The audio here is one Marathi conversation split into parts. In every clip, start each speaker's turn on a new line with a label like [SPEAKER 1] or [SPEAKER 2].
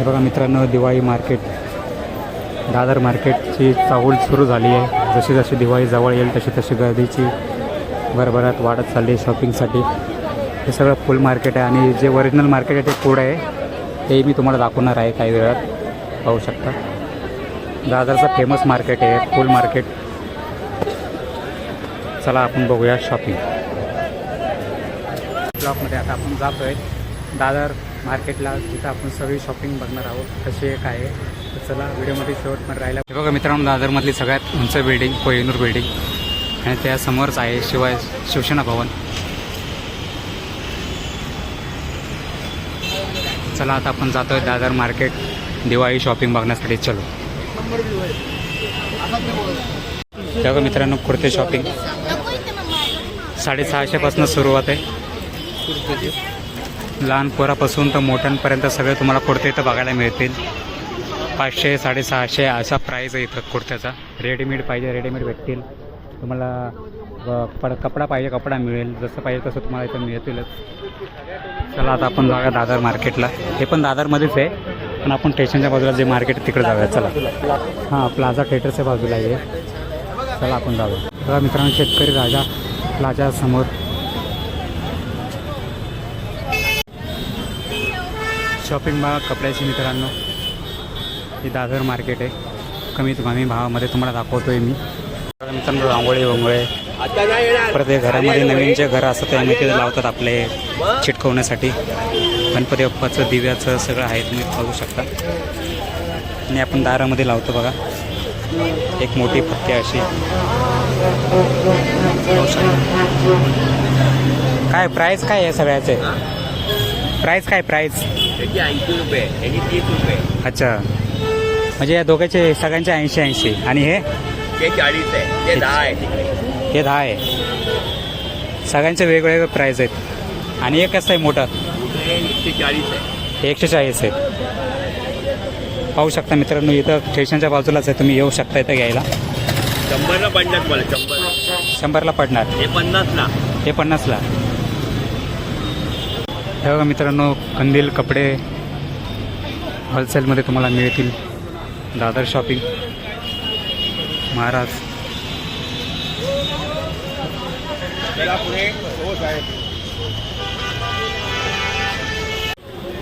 [SPEAKER 1] हे बघा मित्रांनो दिवाळी मार्केट दादर मार्केटची चाहूल सुरू झाली आहे. जशी जशी दिवाळी जवळ येईल तशी तशी गर्दीची भरभरात वाढत चालली आहे शॉपिंगसाठी हे सगळं फुल मार्केट आहे आणि जे ओरिजिनल मार्केट आहे ते पुढं आहे. ते मी तुम्हाला दाखवणार आहे काही वेळात. पाहू शकता. दादरचं फेमस मार्केट आहे फुल मार्केट चला आपण बघूया शॉपिंग ब्लॉकमध्ये आता आपण जातो आहे दादर मार्केटला जिथं आपण सगळी शॉपिंग बघणार आहोत कशी आहे काय आहे. तर चला व्हिडिओमध्ये शेवटमध्ये राहिला. हे बघा मित्रांनो दादरमधली सगळ्यात उंच बिल्डिंग कोहिनूर बिल्डिंग आणि त्यासमोरच आहे शिवाय शिवसेना भवन. चला आता आपण जातो आहे दादर मार्केट. दिवाळी शॉपिंग बघण्यासाठी चलो. बघा मित्रांनो कुर्ते शॉपिंग साडेसहाशेपासून सुरुवात आहे. लहान पोरापासून तर मोठ्यांपर्यंत सगळे तुम्हाला कुर्ते इथं बघायला मिळतील. पाचशे साडेसहाशे असा प्राईज आहे इथं कुर्त्याचा. रेडीमेड पाहिजे रेडीमेड भेटतील. तुम्हाला व पड कपडा पाहिजे कपडा मिळेल. जसं पाहिजे तसं तुम्हाला इथं मिळतीलच. चला आता आपण जाऊया दादर मार्केटला हे पण दादरमध्येच आहे पण आपण स्टेशनच्या बाजूला जे मार्केट आहे तिकडे जाऊया. चला. हां प्लाझा थिएटरच्या बाजूला आहे. चला आपण जाऊया. चला मित्रांनो शेतकरी राजा प्लाझासमोर शॉपिंग बा कपड्याची मित्रांनो हे दादर मार्केट आहे. कमीत कमी भावामध्ये तुम्हाला दाखवतोय मी. मित्रांनो रांगोळी वंगोळे. परत हे घरामध्ये नवीन जे घर असतं ते आम्ही तिथे लावतात आपले चिटकवण्यासाठी. गणपती बाप्पाचं दिव्याचं सगळं आहे तुम्ही पाहू शकता. आणि आपण दारामध्ये लावतो बघा. एक मोठी पत्ती अशी. काय प्राईस काय आहे सगळ्याचे? प्राईस काय प्राईस
[SPEAKER 2] त्याची ऐंशी रुपये याची तीस रुपये
[SPEAKER 1] अच्छा. म्हणजे या दोघांचे सगळ्यांचे ऐंशी ऐंशी. आणि हे?
[SPEAKER 2] ते चाळीस आहे. ते दहा आहे. तिकडे
[SPEAKER 1] हे दहा आहे. सगळ्यांचे वेगवेगळे प्राईस आहेत. आणि एक कसं आहे मोठं?
[SPEAKER 2] कुठे एकशे चाळीस आहे.
[SPEAKER 1] हे एकशे चाळीस आहेत पाहू शकता मित्रांनो इथं स्टेशनच्या बाजूलाच आहे. तुम्ही येऊ शकता इथं घ्यायला.
[SPEAKER 2] शंभरला पडणार मला शंभर.
[SPEAKER 1] शंभरला पडणार.
[SPEAKER 2] हे पन्नासला.
[SPEAKER 1] हे पन्नासला. हे बघा मित्रांनो कंदील कपडे होलसेलमध्ये तुम्हाला मिळतील. दादर शॉपिंग महाराज.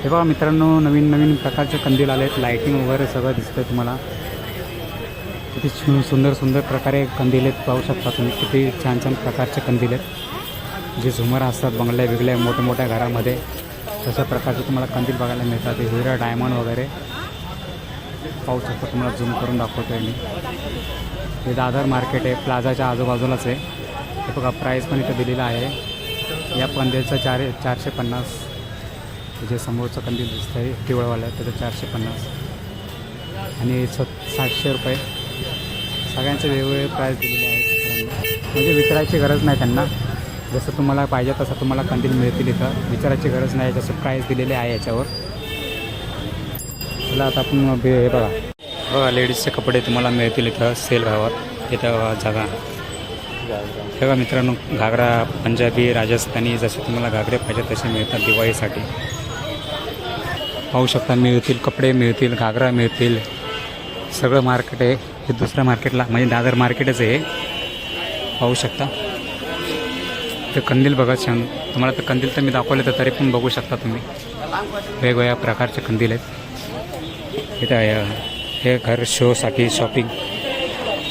[SPEAKER 2] हे
[SPEAKER 1] बघा मित्रांनो नवीन नवीन प्रकारचे कंदील आले आहेत लाईटिंग वगैरे सगळं दिसतंय तुम्हाला. किती सु- सुंदर सुंदर प्रकारे कंदील आहेत. पाहू शकता तुम्ही किती छान छान प्रकारचे कंदील आहेत. जे झुमर असतात बंगल्या बिगल्या मोठ्या मोठ्या घरामध्ये तशा प्रकारचे तुम्हाला कंदील बघायला मिळतात. हे हिरा डायमंड वगैरे. पाहू शकता तुम्हाला झूम करून दाखवतो आहे मी. हे दादर मार्केट आहे प्लाझाच्या आजूबाजूलाच आहे. हे बघा प्राईस पण इथं दिलेला आहे. या पंदेचं चार चारशे पन्नास. जे समोरचं कंदील दिसतं आहे पिवळवालं आहे त्याचं चारशे पन्नास. आणि स सातशे रुपये. सगळ्यांचे वेगवेगळे प्राईस दिलेले आहेत. म्हणजे विचारायची गरज नाही त्यांना. जसं तुम्हाला पाहिजे तसं तुम्हाला कंदील मिळतील इथं. विचारायची गरज नाही जसं प्राईस दिलेले आहे याच्यावर. चला आता आपण हे बघा. बघा लेडीजचे कपडे तुम्हाला मिळतील इथं सेल भावात. इथं जागा. हे बघा मित्रांनो घागरा पंजाबी राजस्थानी जसे तुम्हाला घागरे पाहिजे तसे मिळतात दिवाळीसाठी. पाहू शकता मिळतील कपडे मिळतील घागरा मिळतील. सगळं मार्केट आहे. हे दुसऱ्या मार्केटला म्हणजे दादर मार्केटच आहे पाहू शकता. ते कंदील बघा छान. तुम्हाला तर कंदील तर मी दाखवले तर तरी पण बघू शकता तुम्ही. वेगवेगळ्या प्रकारचे कंदील आहेत. इथं आहे, हे घर शोसाठी शॉपिंग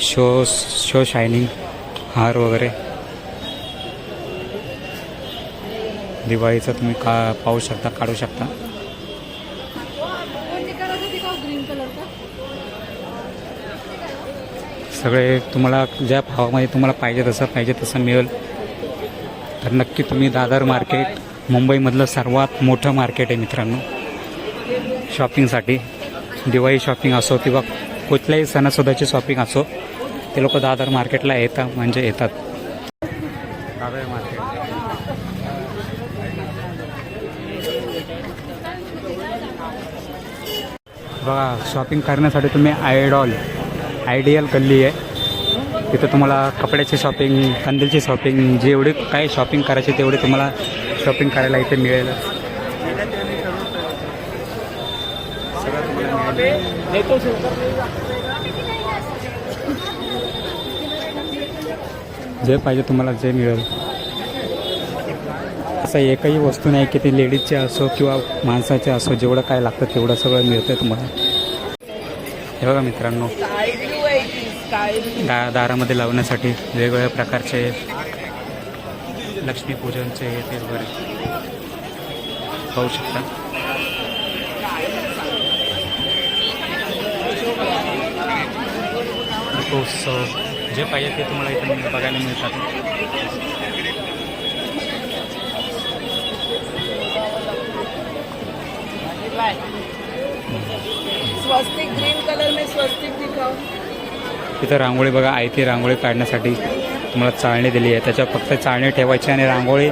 [SPEAKER 1] शो शो शायनिंग हार वगैरे. दिवाळीचं तुम्ही का पाहू शकता काढू शकता. सगळे तुम्हाला ज्या भावामध्ये तुम्हाला पाहिजे तसं पाहिजे तसं मिळेल. तर नक्की तुम्ही दादर मार्केट मुंबईमधलं सर्वात मोठं मार्केट आहे मित्रांनो. शॉपिंगसाठी. दिवाळी शॉपिंग असो किंवा कुठल्याही सणासुद्धाची शॉपिंग असो ते लोक दादर मार्केटला येतात म्हणजे येतात. दादर मार्केट. बघा शॉपिंग करण्यासाठी तुम्ही आयडॉल आयडियल गल्ली आहे. तिथं तुम्हाला कपड्याची शॉपिंग कंदीलची शॉपिंग जेवढे काय शॉपिंग करायची तेवढे तुम्हाला शॉपिंग करायला इथे मिळेल. जे पाहिजे तुम्हाला जे मिळेल. असं एकही वस्तू नाही की ते लेडीजचे असो किंवा माणसाचे असो जेवढं काय लागतं तेवढं सगळं मिळतं तुम्हाला. हे बघा मित्रांनो दा दारामध्ये लावण्यासाठी वेगवेगळ्या प्रकारचे लक्ष्मीपूजनचे हे ते वगैरे पाहू शकता. दीपोत्सव जे पाहिजे ते तुम्हाला इथे बघायला मिळतात.
[SPEAKER 3] स्वस्तिक ग्रीन कलर में स्वस्तिक दिखाओ.
[SPEAKER 1] तिथं रांगोळी बघा आहे ती रांगोळी काढण्यासाठी तुम्हाला चाळणी दिली आहे. त्याच्यावर फक्त चाळणी ठेवायची आणि रांगोळी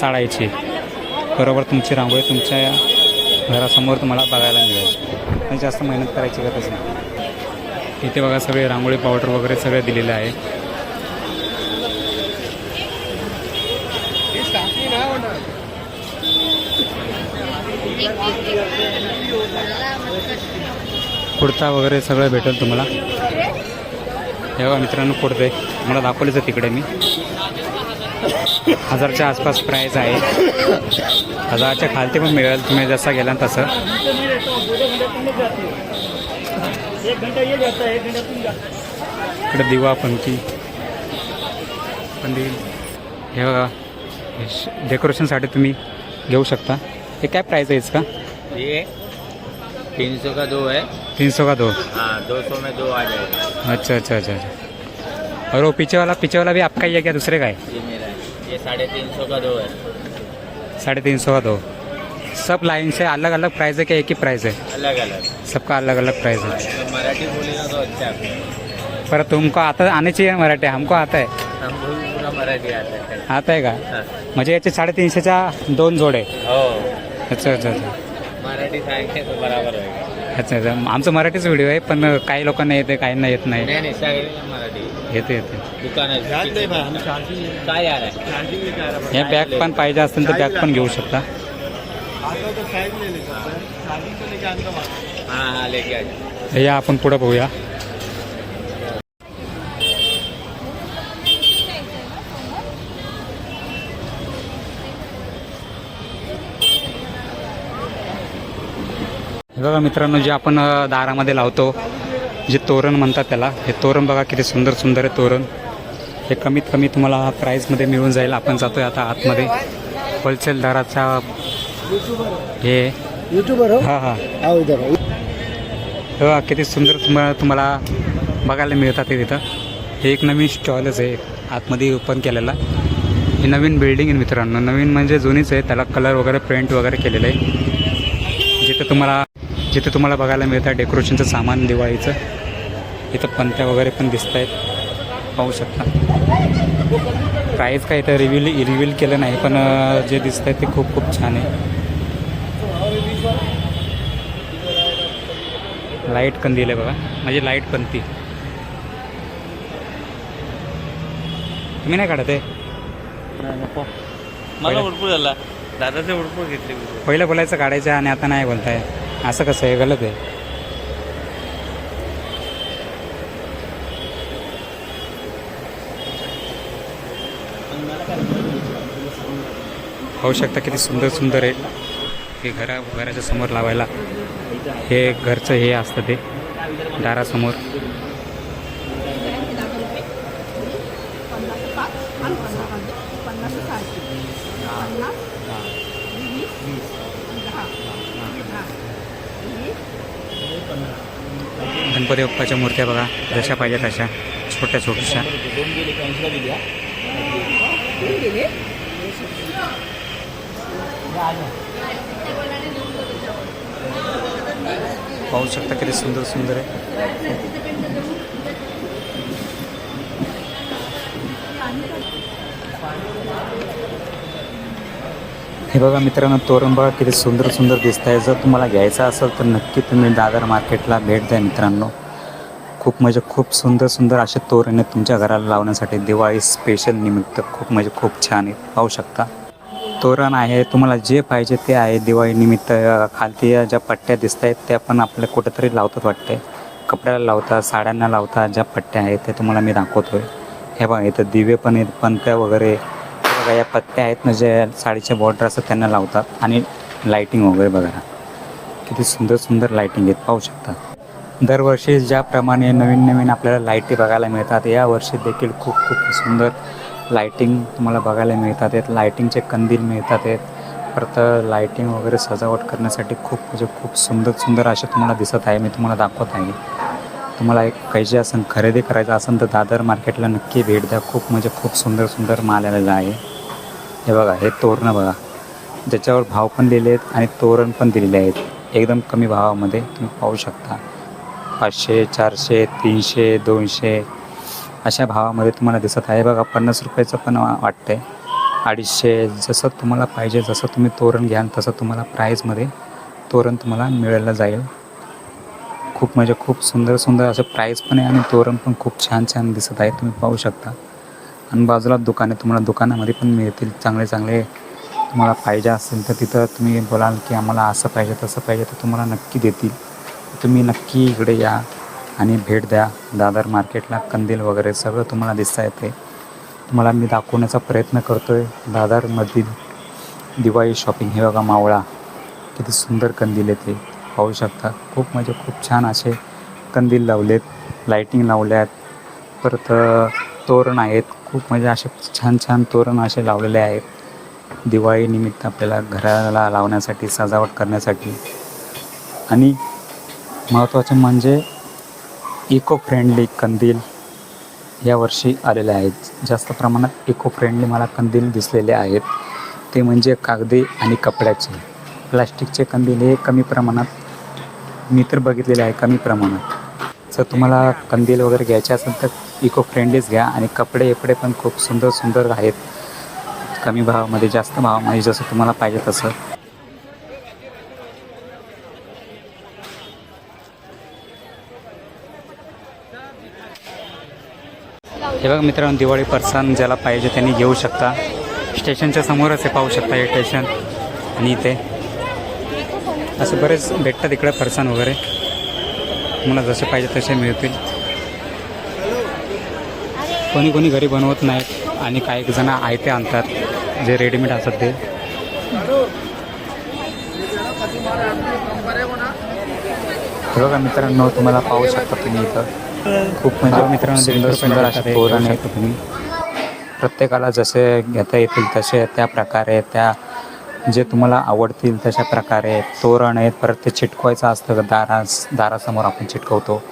[SPEAKER 1] चाळायची. बरोबर तुमची रांगोळी तुमच्या घरासमोर तुम्हाला बघायला मिळेल. आणि जास्त मेहनत करायची गरज नाही. इथे बघा सगळे रांगोळी पावडर वगैरे सगळं दिलेलं आहे. कुर्ता वगैरे सगळं भेटेल तुम्हाला. हे बघा मित्रांनो कुर्ते मला दाखवलेच आहे तिकडे मी. हजारच्या आसपास प्राईज आहे. हजारच्या खालती पण मिळेल तुम्ही जसा गेला तसं. इकडे दिवा पंखी. पंदी हे बघा श- डेकोरेशनसाठी तुम्ही घेऊ शकता. हे काय प्राईस आहे
[SPEAKER 2] का तीन सौ का दो है।
[SPEAKER 1] तीन सौ का दो।
[SPEAKER 2] हाँ दो सौ में दो आ जाएगा।
[SPEAKER 1] अच्छा अच्छा अच्छा अच्छा। और वो पीछे वाला पीछे वाला भी आपका ही है क्या दूसरे का है?
[SPEAKER 2] ये मेरा है। ये साढ़े तीन सौ का दो है।
[SPEAKER 1] साढ़े तीन सौ का दो। सब लाइन से अलग अलग प्राइस है क्या एक ही प्राइस है?
[SPEAKER 2] अलग अलग
[SPEAKER 1] सबका अलग अलग प्राइस है
[SPEAKER 2] तो मराठी बोलेगा तो अच्छा है।
[SPEAKER 1] पर तुमको आता आने चाहिए मराठी हमको आता है।
[SPEAKER 2] पूरा मराठी आता है।
[SPEAKER 1] आता आहे का?
[SPEAKER 2] हाँ.
[SPEAKER 1] म्हणजे याचे साडेतीनशेच्या दोन जोडे।
[SPEAKER 2] हो।
[SPEAKER 1] अच्छा अच्छा अच्छा।
[SPEAKER 2] मराठी सांगते तो बराबर होगा
[SPEAKER 1] अच्छा अच्छा. आमचं मराठीच व्हिडिओ आहे पण काही लोकांना येते काहींना येत नाही.
[SPEAKER 2] नहीं नहीं सगळे मराठी.
[SPEAKER 1] येते येते.
[SPEAKER 2] दुकान है काय यार आहे?
[SPEAKER 1] या बॅग पण पाहिजे असेल तर बॅग पण घेऊ शकता.
[SPEAKER 2] हाँ हाँ लेके
[SPEAKER 1] हे आपण पुढं बघूया. बघा मित्रांनो जे आपण दारामध्ये लावतो जे तोरण म्हणतात त्याला हे तोरण बघा किती सुंदर सुंदर आहे तोरण. हे कमीत कमी तुम्हाला प्राईजमध्ये मिळून जाईल. आपण जातोय आता आतमध्ये. होलसेल दराचा हे.
[SPEAKER 4] यूट्यूबर हो?
[SPEAKER 1] हां किती सुंदर तुम्हाला तुम्हाला बघायला मिळतात ते तिथं. हे एक नवीन स्टॉलच आहे. आतमध्ये ओपन केलेला. ही नवीन बिल्डिंग आहे मित्रांनो. नवीन म्हणजे जुनीच आहे. त्याला कलर वगैरे पेंट वगैरे केलेलं आहे. जिथं तुम्हाला जिथे तुम्हाला बघायला मिळतं डेकोरेशनचं सामान दिवाळीचं इथं पंत्या वगैरे पण दिसत आहेत पाहू शकता. प्राईज काय तर रिव्हील रिव्हील केलं नाही पण जे दिसत आहे ते खूप खूप छान आहे. लाइट कंदील आहे बघा. म्हणजे लाइट पंथी तुम्ही नाही काढत आहे?
[SPEAKER 2] मला भरपूर झाला. दादाचे भरपूर घेतले
[SPEAKER 1] पहिलं बोलायचं काढायचं आणि आता नाही बोलताय. असं कसं आहे? गलत आहे. पाहू शकता किती सुंदर सुंदर आहे. हे घरा घराच्या समोर लावायला. हे घरचं हे असतं ते. दारासमोर. गणपती बाप्पाच्या मूर्त्या बघा जशा पाहिजे तशा छोट्या छोट्याशा. पाहू शकता किती सुंदर सुंदर आहे. हे बघा मित्रांनो तोरण बघा किती सुंदर सुंदर दिसत आहे जर तुम्हाला घ्यायचं असेल तर नक्की तुम्ही दादर मार्केटला भेट द्या मित्रांनो. खूप म्हणजे खूप सुंदर सुंदर असे तोरण आहेत तुमच्या घराला लावण्यासाठी. दिवाळी स्पेशल निमित्त खूप म्हणजे खूप छान आहेत पाहू शकता. तोरण आहे तुम्हाला जे पाहिजे ते आहे. दिवाळीनिमित्त निमित्त खालती ज्या पट्ट्या दिसत आहेत त्या पण आपल्या कुठेतरी लावतात वाटते कपड्याला लावता साड्यांना लावता ज्या पट्ट्या आहेत ते तुम्हाला मी दाखवतो आहे हे बघा इथं दिवे पण आहेत पंत्या वगैरे. बघा या पत्त्या आहेत ना जे साडीच्या बॉर्डर असतात त्यांना लावतात. आणि लाईटिंग वगैरे बघा किती सुंदर सुंदर लाईटिंग आहेत. पाहू शकता. दरवर्षी ज्याप्रमाणे नवीन नवीन आपल्याला लाईटी बघायला मिळतात या वर्षी देखील खूप खूप सुंदर लाईटिंग तुम्हाला बघायला मिळतात. आहेत लाईटिंगचे कंदील मिळतात. आहेत परत लाईटिंग वगैरे सजावट करण्यासाठी खूप म्हणजे खूप सुंदर सुंदर असे तुम्हाला दिसत आहे. मी तुम्हाला दाखवत आहे. तुम्हाला एक पाहिजे असेल खरेदी करायचं असेल तर दादर मार्केटला नक्की भेट द्या. खूप म्हणजे खूप सुंदर सुंदर माल आलेला आहे. हे बघा हे तोरणं बघा. ज्याच्यावर भाव पण दिले आहेत आणि तोरण पण दिलेले आहेत. एकदम कमी भावामध्ये तुम्ही पाहू शकता. पाचशे चारशे तीनशे दोनशे अशा भावामध्ये तुम्हाला दिसत आहे. बघा पन्नास रुपयाचं पण वाटतं वाटतंय. अडीचशे जसं तुम्हाला पाहिजे जसं तुम्ही तोरण घ्याल तसं तुम्हाला प्राईजमध्ये तोरण तुम्हाला मिळायला जाईल. खूप म्हणजे खूप सुंदर सुंदर असं प्राईज पण आहे आणि तोरण पण खूप छान छान दिसत आहे. तुम्ही पाहू शकता. आणि बाजूला दुकान आहे तुम्हाला दुकानामध्ये पण मिळतील. चांगले चांगले तुम्हाला पाहिजे असेल तर तिथं तुम्ही बोलाल की आम्हाला असं पाहिजे तसं पाहिजे तर तुम्हाला नक्की देतील. तुम्ही नक्की इकडे या आणि भेट द्या. दादर मार्केटला कंदील वगैरे सगळं तुम्हाला दिसता येते. तुम्हाला मी दाखवण्याचा प्रयत्न करतो आहे दादरमधील दिवाळी शॉपिंग हे बघा मावळा. किती सुंदर कंदील येते पाहू शकता. खूप म्हणजे खूप छान असे कंदील लावलेत. लाईटिंग लावल्यात. परत तोरण आहेत. खूप म्हणजे असे छान छान तोरण असे लावलेले आहेत. दिवाळीनिमित्त आपल्याला घराला लावण्यासाठी सजावट करण्यासाठी. आणि महत्त्वाचे म्हणजे इको फ्रेंडली कंदील यावर्षी आलेले आहेत. जास्त प्रमाणात इको फ्रेंडली मला कंदील दिसलेले आहेत. ते म्हणजे कागदी आणि कपड्याचे. प्लास्टिकचे कंदील हे कमी प्रमाणात मी तर बघितलेले आहे कमी प्रमाणात. जर तुम्हाला कंदील वगैरे घ्यायचे असेल तर इको फ्रेंडलीच घ्या आणि कपडे एपडे पण खूप सुंदर सुंदर आहेत. कमी भावामध्ये जास्त भावामध्ये जसं तुम्हाला पाहिजे तसं. हे बघा मित्रांनो दिवाळी पर्सन ज्याला पाहिजे त्यांनी घेऊ शकता. स्टेशनच्या समोरच आहे पाहू शकता हे स्टेशन. आणि इथे असं बरेच भेटतात इकडे पर्सन वगैरे. तुम्हाला जसे पाहिजे तसे मिळतील. कोणी कोणी घरी बनवत नाहीत आणि काही जण आयते आणतात जे रेडीमेड असतात ते. बघा मित्रांनो तुम्हाला पाहू शकता तुम्ही इथं. खूप म्हणजे मित्रांनो सुंदर सुंदर असे तोरण आहेत तुम्ही. प्रत्येकाला जसे घेता येतील तसे त्या प्रकारे त्या जे तुम्हाला आवडतील तशा प्रकारे तोरण आहेत परत ते चिटकवायचं असतं दारास दारासमोर आपण चिटकवतो.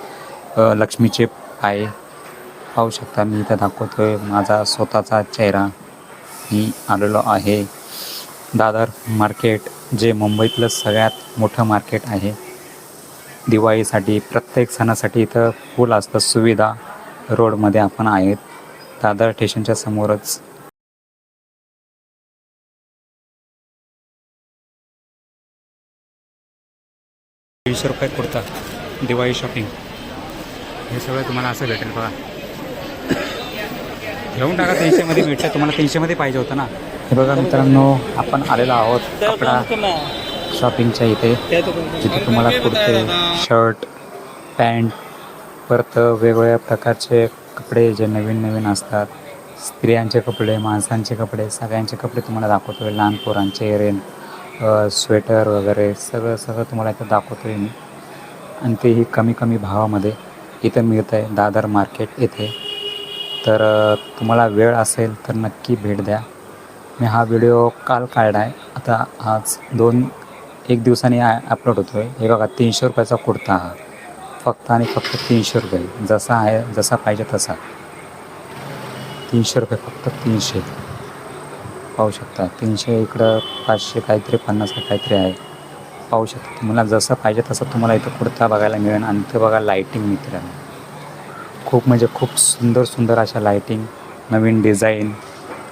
[SPEAKER 1] लक्ष्मीचे आहे पाहू शकता मी इथं दाखवतो आहे माझा स्वतःचा चेहरा. मी आलेलो आहे. दादर मार्केट जे मुंबईतलं सगळ्यात मोठं मार्केट आहे. दिवाळीसाठी प्रत्येक सणासाठी इथं फुल असतं सुविधा रोडमध्ये आपण आहेत. दादर स्टेशनच्या समोरच दोनशे रुपये कुर्ता दिवाळी शॉपिंग हे सगळं तुम्हाला असं भेटेल बघा. घेऊन टाका तीनशेमध्ये भेटतं. तुम्हाला तीनशेमध्ये पाहिजे होतं ना. हे बघा मित्रांनो आपण आलेलो आहोत कपडा शॉपिंगच्या इथे. जिथे तुम्हाला कुर्ते शर्ट पॅन्ट परत वेगवेगळ्या प्रकारचे कपडे जे नवीन नवीन असतात. स्त्रियांचे कपडे माणसांचे कपडे सगळ्यांचे कपडे तुम्हाला दाखवतो लहान पोरांचे रेन स्वेटर वगैरे सगळं सगळं तुम्हाला इथं दाखवतो आहे मी. आणि तेही कमी कमी भावामध्ये इथं मिळतं आहे दादर मार्केट येथे. तर तुम्हाला वेळ असेल तर नक्की भेट द्या. मी हा व्हिडिओ काल काढला आहे आता आज दोन एक दिवसाने अपलोड होतो आहे हे बघा तीनशे रुपयाचा कुर्ता हा. फक्त आणि फक्त तीनशे रुपये. जसा आहे जसा पाहिजे तसा. तीनशे रुपये फक्त तीनशे. पाहू शकता. तीनशे इकडं पाचशे काहीतरी पन्नास काहीतरी आहे. पाहू शकता तुम्हाला जसं पाहिजे तसं तुम्हाला इथं कुर्ता बघायला मिळेल आणि इथं बघा लाईटिंग मित्रांनो. खूप म्हणजे खूप सुंदर सुंदर अशा लाईटिंग नवीन डिझाईन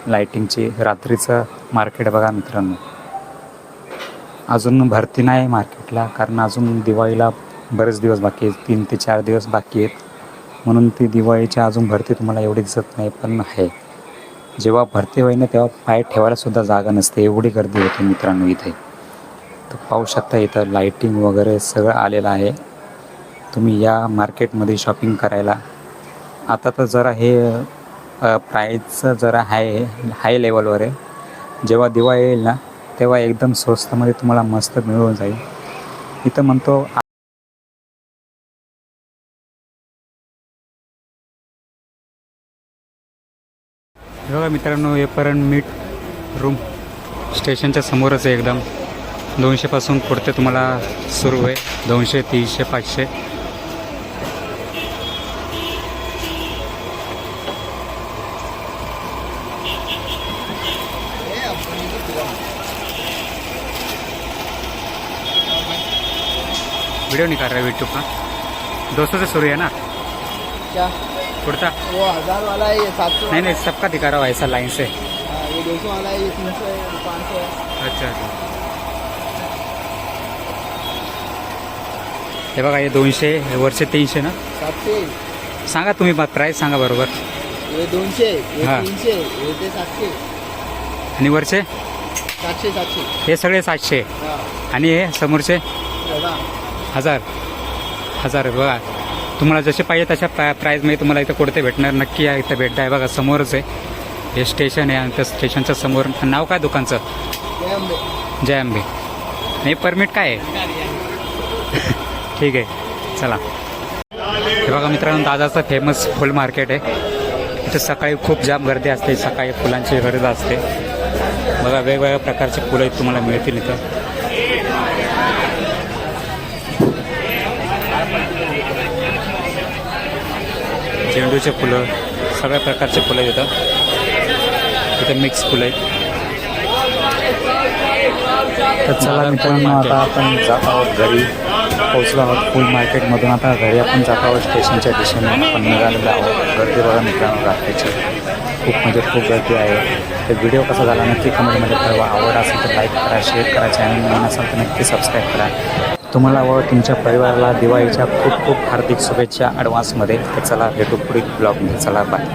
[SPEAKER 1] लाईटिंगची रात्रीचं मार्केट बघा मित्रांनो. अजून भरती नाही मार्केटला कारण अजून दिवाळीला बरेच दिवस बाकी आहेत. तीन ते चार दिवस बाकी आहेत. म्हणून ती दिवाळीच्या अजून भरती तुम्हाला एवढी दिसत नाही पण आहे. जेव्हा भरती होईना तेव्हा पाय ठेवायला सुद्धा जागा नसते. एवढी गर्दी होती मित्रांनो इथे. तर पाहू शकता इथं लाईटिंग वगैरे सगळं आलेलं आहे. तुम्ही या मार्केटमध्ये शॉपिंग करायला. आता तर जरा हे प्राईजचं जरा हाय हाय लेवलवर आहे. जेव्हा दिवाळी येईल ना तेव्हा एकदम स्वस्तमध्ये तुम्हाला मस्त मिळून जाईल. इथं म्हणतो बघा मित्रांनो हे मीट रूम स्टेशनच्या समोरच आहे एकदम. दोनशेपासून पुढते तुम्हाला सुरू आहे. दोनशे तीनशे पाचशे. वीडियो निकाल रहा है यूट्यूब का. दोस्तों से शुरू है ना?
[SPEAKER 3] क्या?
[SPEAKER 1] कुर्ता।
[SPEAKER 3] वो हजार वाला है ये सात सौ
[SPEAKER 1] नहीं नहीं सबका दिखा रहा हूँ ऐसा लाइन से।
[SPEAKER 3] ये दो सौ वाला है ये तीन सौ है ये पाँच सौ है।
[SPEAKER 1] अच्छा अच्छा। हे बघा हे दोनशे हे वरचे तीनशे ना?
[SPEAKER 3] सातशे
[SPEAKER 1] सांगा तुम्ही मग प्राईस सांगा बरोबर.
[SPEAKER 3] ये दोनशे ये
[SPEAKER 1] हा.
[SPEAKER 3] तीनशे ये ते सातशे
[SPEAKER 1] आणि वरचे?
[SPEAKER 3] सातशे सातशे.
[SPEAKER 1] हे सगळे सातशे
[SPEAKER 3] हा.
[SPEAKER 1] आणि हे समोरचे?
[SPEAKER 3] बघा.
[SPEAKER 1] हजार. हजार बघा. तुम्हाला जसे पाहिजे तशा प्रा प्राईजमध्ये तुम्हाला इथं कुर्ते भेटणार. नक्की या इथं भेटत आहे बघा समोरच आहे. हे स्टेशन आहे आणि त्या स्टेशनच्या समोर नाव काय दुकानचं?
[SPEAKER 3] जय अंबे
[SPEAKER 1] हे परमिट काय आहे? ठीक आहे. चला. हे बघा मित्रांनो दादाचं फेमस फुल मार्केट आहे. इथं सकाळी खूप जाम गर्दी असते. सकाळी फुलांची गरज असते. बघा वेगवेगळ्या प्रकारचे फुलं तुम्हाला मिळतील इथं. झेंडूचे फुलं सगळ्या प्रकारचे फुलं आहेत इथं इथं मिक्स फुलं आहेत. तर चला मित्रांनो आता आपण जात आहोत घरी. पोहोचलो आहोत फुल मार्केटमधून. आता घरी आपण जात आहोत स्टेशनच्या दिशेने. आपण निघालेलो आहोत. गर्दी बघा मित्रांनो रात्रीची. खूप म्हणजे खूप गर्दी आहे. तर व्हिडिओ कसा झाला नक्की कमेंटमध्ये कळवा. आवड असेल तर लाईक करा शेअर करा चॅनल नवीन असेल तर नक्की सबस्क्राईब करा. तुम्हाला व तुमच्या परिवाराला दिवाळीच्या खूप खूप हार्दिक शुभेच्छा ॲडव्हान्समध्ये तर चला भेटू पुढील ब्लॉगमध्ये चला बाय